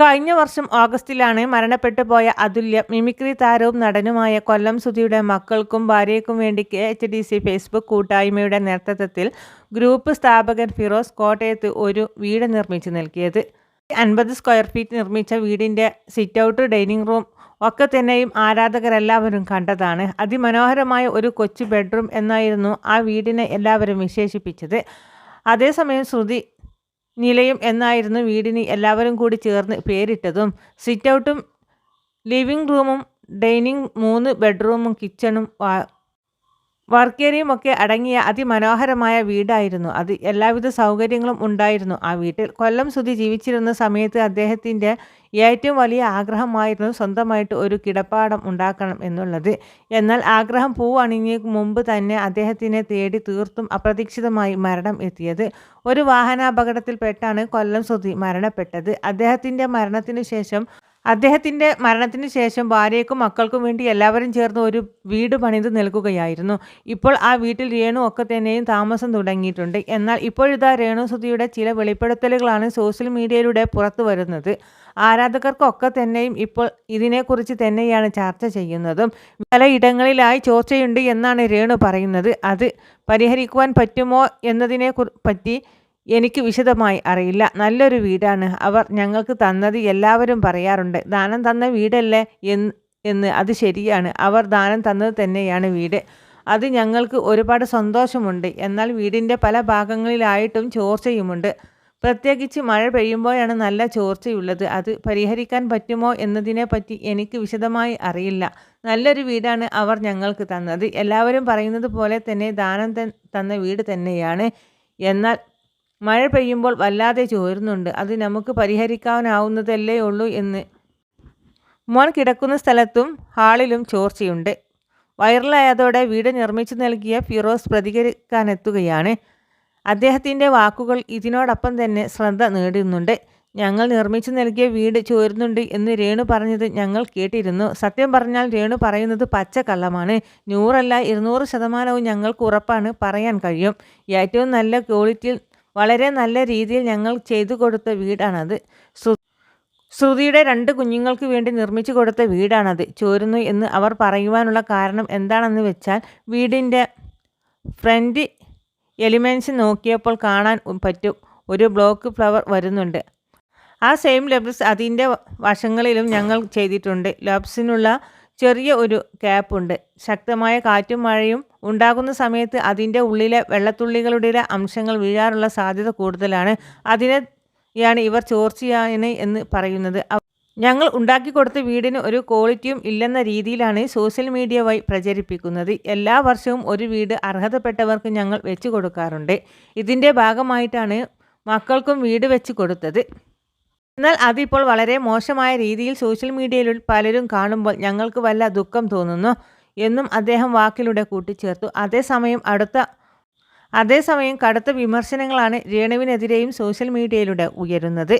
കഴിഞ്ഞ വർഷം ഓഗസ്റ്റിലാണ് മരണപ്പെട്ടു പോയ അതുല്യ മിമിക്രി താരവും നടനുമായ കൊല്ലം സുധിയുടെ മക്കൾക്കും ഭാര്യയ്ക്കും വേണ്ടി K H D C Facebook കൂട്ടായ്മയുടെ നേതൃത്വത്തിൽ ഗ്രൂപ്പ് സ്ഥാപകൻ ഫിറോസ് കോട്ടയത്ത് ഒരു വീട് നിർമ്മിച്ചു നൽകിയത്. അൻപത് സ്ക്വയർ ഫീറ്റ് നിർമ്മിച്ച വീടിന്റെ സിറ്റ് ഔട്ട് ഡൈനിങ് റൂം ഒക്കെ തന്നെയും ആരാധകരെല്ലാവരും കണ്ടതാണ്. അതിമനോഹരമായ ഒരു കൊച്ചു ബെഡ്റൂം എന്നായിരുന്നു ആ വീടിനെ എല്ലാവരും വിശേഷിപ്പിച്ചത്. അതേസമയം ശ്രുതി നിലയം എന്നായിരുന്നു വീടിന് എല്ലാവരും കൂടി ചേർന്ന് പേരിട്ടതും. സിറ്റൗട്ടും ലിവിംഗ് റൂമും ഡൈനിങ് മൂന്ന് ബെഡ്റൂമും കിച്ചണും വർക്കേരിയുമൊക്കെ അടങ്ങിയ അതിമനോഹരമായ വീടായിരുന്നു. അത് എല്ലാവിധ സൗകര്യങ്ങളും ഉണ്ടായിരുന്നു ആ വീട്ടിൽ. കൊല്ലം സുധി ജീവിച്ചിരുന്ന സമയത്ത് അദ്ദേഹത്തിന്റെ ഏറ്റവും വലിയ ആഗ്രഹമായിരുന്നു സ്വന്തമായിട്ട് ഒരു കിടപ്പാടം ഉണ്ടാക്കണം എന്നുള്ളത്. എന്നാൽ ആഗ്രഹം പൂവണിഞ്ഞ മുമ്പ് തന്നെ അദ്ദേഹത്തിനെ തേടി തീർത്തും അപ്രതീക്ഷിതമായി മരണം എത്തിയത്. ഒരു വാഹനാപകടത്തിൽപ്പെട്ടാണ് കൊല്ലം സുധി മരണപ്പെട്ടത്. അദ്ദേഹത്തിന്റെ മരണത്തിനു ശേഷം അദ്ദേഹത്തിന്റെ മരണത്തിന് ശേഷം ഭാര്യയ്ക്കും മക്കൾക്കും വേണ്ടി എല്ലാവരും ചേർന്ന് ഒരു വീട് പണിത് നൽകുകയായിരുന്നു ഇപ്പോൾ ആ വീട്ടിൽ രേണു ഒക്കെ തന്നെയും താമസം തുടങ്ങിയിട്ടുണ്ട്. എന്നാൽ ഇപ്പോഴിതാ രേണു സുധിയുടെ ചില വെളിപ്പെടുത്തലുകളാണ് സോഷ്യൽ മീഡിയയിലൂടെ പുറത്തു വരുന്നത്. ആരാധകർക്കൊക്കെ തന്നെയും ഇപ്പോൾ ഇതിനെക്കുറിച്ച് തന്നെയാണ് ചർച്ച ചെയ്യുന്നതും. പലയിടങ്ങളിലായി ചോർച്ചയുണ്ട് എന്നാണ് രേണു പറയുന്നത്. അത് പരിഹരിക്കുവാൻ പറ്റുമോ എന്നതിനെ പറ്റി എനിക്ക് വിശദമായി അറിയില്ല. നല്ലൊരു വീടാണ്. അവർ ഞങ്ങൾക്ക് തന്നത് എല്ലാവരും പറയാറുണ്ട്. ദാനം തന്ന വീടല്ലേ എന്ന് എന്ന്. അത് ശരിയാണ്. അവർ ദാനം തന്നത് തന്നെയാണ് വീട്. അത് ഞങ്ങൾക്ക് ഒരുപാട് സന്തോഷമുണ്ട്. എന്നാൽ വീടിന്റെ പല ഭാഗങ്ങളിലായിട്ടും ചോർച്ചയുമുണ്ട്. പ്രത്യേകിച്ച് മഴ പെയ്യുമ്പോഴാണ് നല്ല ചോർച്ചയുള്ളത്. അത് പരിഹരിക്കാൻ പറ്റുമോ എന്നതിനെപ്പറ്റി എനിക്ക് വിശദമായി അറിയില്ല. നല്ലൊരു വീടാണ് അവർ ഞങ്ങൾക്ക് തന്നത്. എല്ലാവരും പറയുന്നത് പോലെ തന്നെ ദാനം തന്ന വീട് തന്നെയാണ്. എന്നാൽ മഴ പെയ്യുമ്പോൾ വല്ലാതെ ചോരുന്നുണ്ട്. അത് നമുക്ക് പരിഹരിക്കാനാവുന്നതല്ലേ ഉള്ളൂ എന്ന്. മോൻ കിടക്കുന്ന സ്ഥലത്തും ഹാളിലും ചോർച്ചയുണ്ട്. വൈറലായതോടെ വീട് നിർമ്മിച്ചു നൽകിയ ഫിറോസ് പ്രതികരിക്കാനെത്തുകയാണ്. അദ്ദേഹത്തിന്റെ വാക്കുകൾ ഇതിനോടൊപ്പം തന്നെ ശ്രദ്ധ നേടുന്നുണ്ട്. ഞങ്ങൾ നിർമ്മിച്ചു നൽകിയ വീട് ചോരുന്നുണ്ട് എന്ന് രേണു പറഞ്ഞത് ഞങ്ങൾ കേട്ടിരുന്നു. സത്യം പറഞ്ഞാൽ രേണു പറയുന്നത് പച്ചക്കള്ളമാണ്. നൂറല്ല ഇരുന്നൂറ് ശതമാനവും ഞങ്ങൾക്ക് ഉറപ്പാണ് പറയാൻ കഴിയും. ഏറ്റവും നല്ല ക്വാളിറ്റിയിൽ വളരെ നല്ല രീതിയിൽ ഞങ്ങൾ ചെയ്തു കൊടുത്ത വീടാണത്. ശ്രുതിയുടെ രണ്ട് കുഞ്ഞുങ്ങൾക്ക് വേണ്ടി നിർമ്മിച്ചു കൊടുത്ത വീടാണത്. ചോരുന്നു എന്ന് അവർ പറയുവാനുള്ള കാരണം എന്താണെന്ന് വെച്ചാൽ വീടിന്റെ ഫ്രണ്ട് എലിമെന്റ്സ് നോക്കിയപ്പോൾ കാണാൻ പറ്റും. ഒരു ബ്ലോക്ക് ഫ്ലവർ വരുന്നുണ്ട്. ആ സെയിം ലബ്സ് അതിന്റെ വശങ്ങളിലും ഞങ്ങൾ ചെയ്തിട്ടുണ്ട്. ലബ്സിനുള്ള ചെറിയ ഒരു ക്യാപ്പുണ്ട് ശക്തമായ കാറ്റും മഴയും ഉണ്ടാകുന്ന സമയത്ത് അതിന്റെ ഉള്ളിലെ വെള്ളത്തുള്ളികളുടെ അംശങ്ങൾ വീഴാറുള്ള സാധ്യത കൂടുതലാണ്. അതിനെയാണ് ഇവർ ചോർച്ചയാണ് എന്ന് പറയുന്നത്. ഞങ്ങൾ ഉണ്ടാക്കി കൊടുത്ത വീടിന് ഒരു ക്വാളിറ്റിയും ഇല്ലെന്ന രീതിയിലാണ് സോഷ്യൽ മീഡിയ വഴി പ്രചരിപ്പിക്കുന്നത്. എല്ലാ വർഷവും ഒരു വീട് അർഹതപ്പെട്ടവർക്ക് ഞങ്ങൾ വെച്ചു കൊടുക്കാറുണ്ട്. ഇതിന്റെ ഭാഗമായിട്ടാണ് മക്കൾക്കും വീട് വെച്ച് കൊടുത്തത്. എന്നാൽ അതിപ്പോൾ വളരെ മോശമായ രീതിയിൽ സോഷ്യൽ മീഡിയയിൽ പലരും കാണുമ്പോൾ ഞങ്ങൾക്ക് വല്ല ദുഃഖം തോന്നുന്നു എന്നും അദ്ദേഹം വാക്കിലൂടെ കൂട്ടിച്ചേർത്തു. അതേസമയം അടുത്ത അതേസമയം കടുത്ത വിമർശനങ്ങളാണ് രേണുവിനെതിരെയും സോഷ്യൽ മീഡിയയിലൂടെ ഉയരുന്നത്.